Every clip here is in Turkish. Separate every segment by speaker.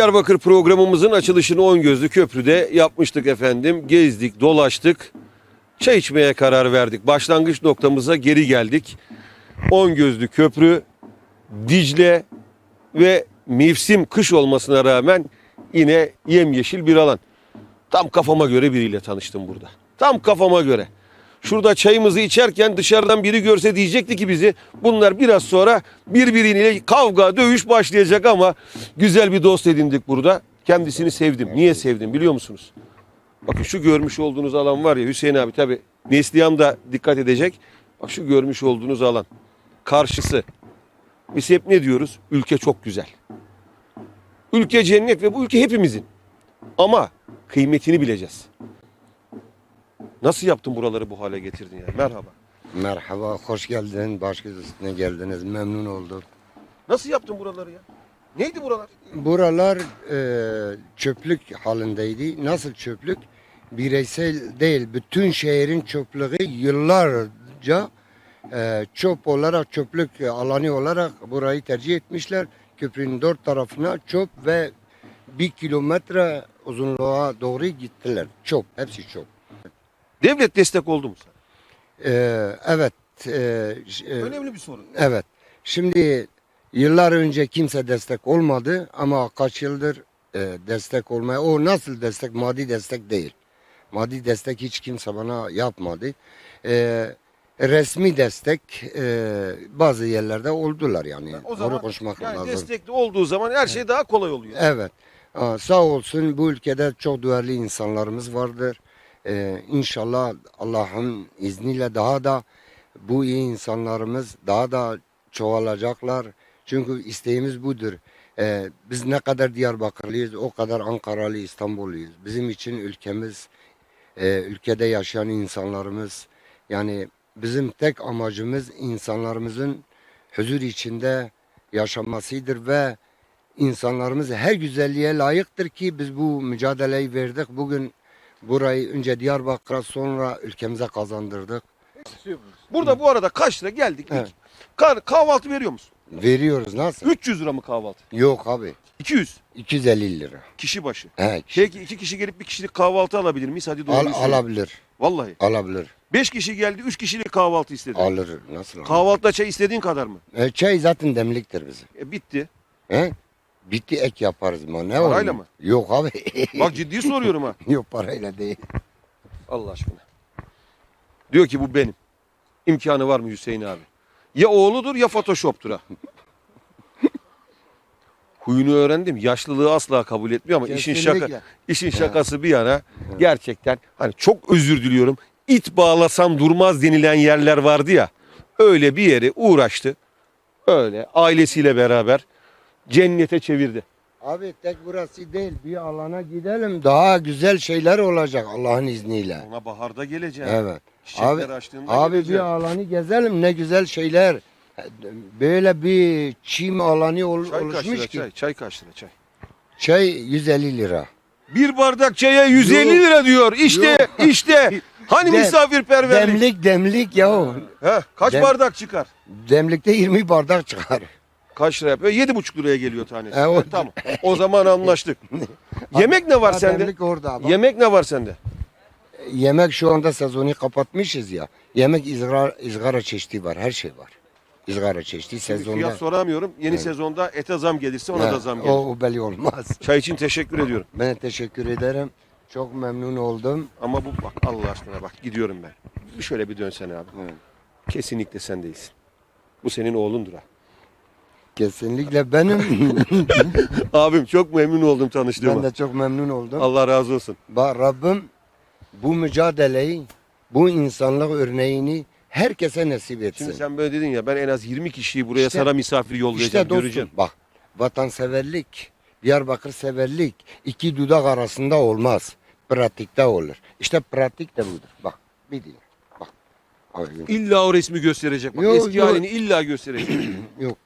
Speaker 1: Diyarbakır programımızın açılışını On Gözlü Köprü'de yapmıştık efendim. Gezdik, dolaştık. Çay içmeye karar verdik. Başlangıç noktamıza geri geldik. On Gözlü Köprü, Dicle ve mevsim kış olmasına rağmen yine yemyeşil bir alan. Tam kafama göre biriyle tanıştım burada. Tam kafama göre. Şurada çayımızı içerken dışarıdan biri görse diyecekti ki bizi bunlar biraz sonra birbiriyle kavga, dövüş başlayacak ama güzel bir dost edindik burada. Kendisini sevdim. Niye sevdim biliyor musunuz? Bakın şu görmüş olduğunuz alan var ya Hüseyin abi tabi Neslihan da dikkat edecek. Bak şu görmüş olduğunuz alan. Karşısı. Biz hep ne diyoruz? Ülke çok güzel. Ülke cennet ve bu ülke hepimizin. Ama kıymetini bileceğiz. Nasıl yaptın buraları bu hale getirdin ya? Merhaba.
Speaker 2: Merhaba, hoş geldin. Baş üstüne geldiniz. Memnun olduk.
Speaker 1: Nasıl yaptın buraları ya? Neydi buralar?
Speaker 2: Buralar e, çöplük halindeydi. Nasıl çöplük? Bireysel değil, bütün şehrin çöplüğü yıllarca e, çöp olarak, çöplük alanı olarak burayı tercih etmişler. Köprünün dört tarafına çöp ve bir kilometre uzunluğa doğru gittiler. Çöp, hepsi çöp.
Speaker 1: Devlet destek oldu mu sana?
Speaker 2: E, evet. e, e,
Speaker 1: Önemli bir sorun.
Speaker 2: Evet. Şimdi yıllar önce kimse destek olmadı ama kaç yıldır e, destek olmaya o nasıl destek maddi destek değil. Maddi destek hiç kimse bana yapmadı. E, resmi destek e, bazı yerlerde oldular yani.
Speaker 1: O zaman
Speaker 2: Doğru konuşmak
Speaker 1: yani
Speaker 2: lazım.
Speaker 1: destekli olduğu zaman her şey daha kolay oluyor.
Speaker 2: Evet. Aa, sağ olsun bu ülkede çok duyarlı insanlarımız vardır. Ee, inşallah Allah'ın izniyle daha da bu iyi insanlarımız daha da çoğalacaklar. Çünkü isteğimiz budur. Ee, biz ne kadar Diyarbakırlıyız o kadar Ankaralı İstanbulluyuz. Bizim için ülkemiz, e, ülkede yaşayan insanlarımız yani bizim tek amacımız insanlarımızın huzur içinde yaşamasıdır ve insanlarımız her güzelliğe layıktır ki biz bu mücadeleyi verdik. Bugün burayı önce Diyarbakır'a sonra ülkemize kazandırdık.
Speaker 1: Burada bu arada kaç lira geldik?
Speaker 2: Evet.
Speaker 1: Kah- kahvaltı veriyor musun?
Speaker 2: Veriyoruz nasıl?
Speaker 1: 300 lira mı kahvaltı?
Speaker 2: Yok abi.
Speaker 1: 200
Speaker 2: 250 lira.
Speaker 1: kişi başı.
Speaker 2: He,
Speaker 1: Peki iki kişi gelip bir kişilik kahvaltı alabilir miyiz? Hadi doğru
Speaker 2: al, alabilir.
Speaker 1: Vallahi.
Speaker 2: Alabilir.
Speaker 1: 5 kişi geldi 3 kişilik kahvaltı istedi.
Speaker 2: Alır. Nasıl? alır?
Speaker 1: Kahvaltıda çay istediğin kadar mı?
Speaker 2: E, çay zaten demliktir bizim.
Speaker 1: E, bitti.
Speaker 2: He? Bitti ek yaparız mı? Ne
Speaker 1: Parayla
Speaker 2: olur?
Speaker 1: mı?
Speaker 2: Yok abi.
Speaker 1: Bak ciddi soruyorum ha.
Speaker 2: Yok parayla değil.
Speaker 1: Allah aşkına. Diyor ki bu benim. İmkanı var mı Hüseyin abi? Ya oğludur ya Photoshop'tur ha. Huyunu öğrendim. Yaşlılığı asla kabul etmiyor ama işin şaka
Speaker 2: Kesinlikle.
Speaker 1: işin şakası bir yana gerçekten hani çok özür diliyorum. İt bağlasam durmaz denilen yerler vardı ya. Öyle bir yeri uğraştı. Öyle ailesiyle beraber cennete çevirdi.
Speaker 2: Abi tek burası değil. Bir alana gidelim. Daha güzel şeyler olacak Allah'ın izniyle.
Speaker 1: Ona baharda geleceğim.
Speaker 2: Evet.
Speaker 1: Çiçekler
Speaker 2: Abi,
Speaker 1: açtığında
Speaker 2: abi bir
Speaker 1: geleceğim.
Speaker 2: alanı gezelim ne güzel şeyler. Böyle bir çim alanı ol-
Speaker 1: Çay kaç
Speaker 2: oluşmuş
Speaker 1: lira
Speaker 2: ki.
Speaker 1: çay? Çay kaç lira çay?
Speaker 2: Çay 150 lira.
Speaker 1: Bir bardak çaya 150
Speaker 2: Yok.
Speaker 1: lira diyor. İşte işte hani
Speaker 2: Dem-
Speaker 1: misafirperverlik.
Speaker 2: Demlik demlik ya.
Speaker 1: Heh, kaç
Speaker 2: Dem-
Speaker 1: bardak çıkar?
Speaker 2: Demlikte 20 bardak çıkar.
Speaker 1: Kaç lira yapıyor? 7,5 liraya geliyor tanesi.
Speaker 2: E, o-
Speaker 1: Ha, tamam. O zaman anlaştık. Yemek ne var sende?
Speaker 2: Orada. Bak.
Speaker 1: Yemek ne var sende?
Speaker 2: Yemek şu anda sezonu kapatmışız ya. Yemek izgara, izgara çeşidi var. Her şey var. İzgara çeşidi sezonda.
Speaker 1: Fiyat soramıyorum. Yeni sezonda ete zam gelirse ona
Speaker 2: Ha,
Speaker 1: da zam gelir.
Speaker 2: o belli olmaz.
Speaker 1: Çay için teşekkür ediyorum.
Speaker 2: Ben teşekkür ederim. Çok memnun oldum.
Speaker 1: Ama bu bak Allah aşkına bak gidiyorum ben. Bir şöyle bir dönsene abi.
Speaker 2: Evet.
Speaker 1: Kesinlikle sen değilsin. Bu senin oğlundur ha.
Speaker 2: Kesinlikle benim.
Speaker 1: Abim çok memnun oldum tanıştığıma.
Speaker 2: ben de çok memnun oldum.
Speaker 1: Allah razı olsun.
Speaker 2: Bak Rabbim bu mücadeleyi, bu insanlık örneğini herkese nasip etsin.
Speaker 1: Şimdi sen böyle dedin ya ben en az 20 kişiyi buraya
Speaker 2: İşte-
Speaker 1: sana misafir yollayacağım
Speaker 2: işte dostum
Speaker 1: göreceğim.
Speaker 2: bak vatanseverlik, Diyarbakır severlik iki dudak arasında olmaz. Pratikte olur. İşte pratik de budur. Bak bir dinle. Bak. Abi,
Speaker 1: İlla o resmi gösterecek. Bak
Speaker 2: Yok,
Speaker 1: eski
Speaker 2: yok.
Speaker 1: halini illa gösterecek.
Speaker 2: Yok.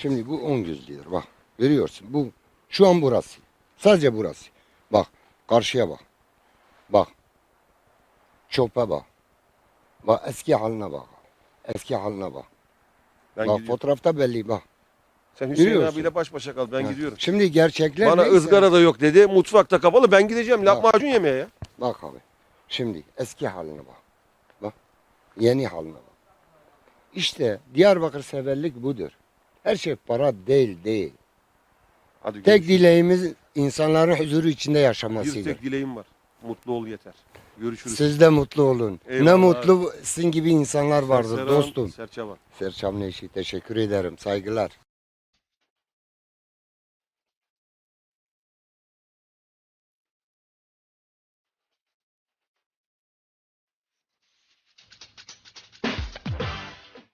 Speaker 2: Şimdi bu on gözlüdür bak. Görüyorsun bu şu an burası. Sadece burası. Bak karşıya bak. Bak. Çöpe bak. Bak eski haline bak. Eski haline bak.
Speaker 1: Ben
Speaker 2: bak
Speaker 1: gidiyorum.
Speaker 2: fotoğrafta belli bak.
Speaker 1: Sen Hüseyin
Speaker 2: Yürüyorsun.
Speaker 1: abiyle baş başa kal ben
Speaker 2: Ha.
Speaker 1: gidiyorum.
Speaker 2: Şimdi gerçekler
Speaker 1: Bana
Speaker 2: neyse-
Speaker 1: ızgara da yok dedi. Mutfakta kapalı ben gideceğim lahmacun yemeye ya.
Speaker 2: Bak abi. Şimdi eski haline bak. Bak. Yeni haline bak. İşte Diyarbakır severlik budur. Her şey para değil değil.
Speaker 1: Hadi
Speaker 2: Tek
Speaker 1: görüşürüz.
Speaker 2: dileğimiz insanların huzuru içinde
Speaker 1: Bir
Speaker 2: yaşamasıdır.
Speaker 1: tek dileğim var. Mutlu ol yeter. Görüşürüz.
Speaker 2: Siz de mutlu olun. Ne
Speaker 1: Eyvallah.
Speaker 2: mutlu sizin gibi insanlar vardır
Speaker 1: Serseran
Speaker 2: dostum.
Speaker 1: Serçavan.
Speaker 2: Serçam Neşi teşekkür ederim. Saygılar.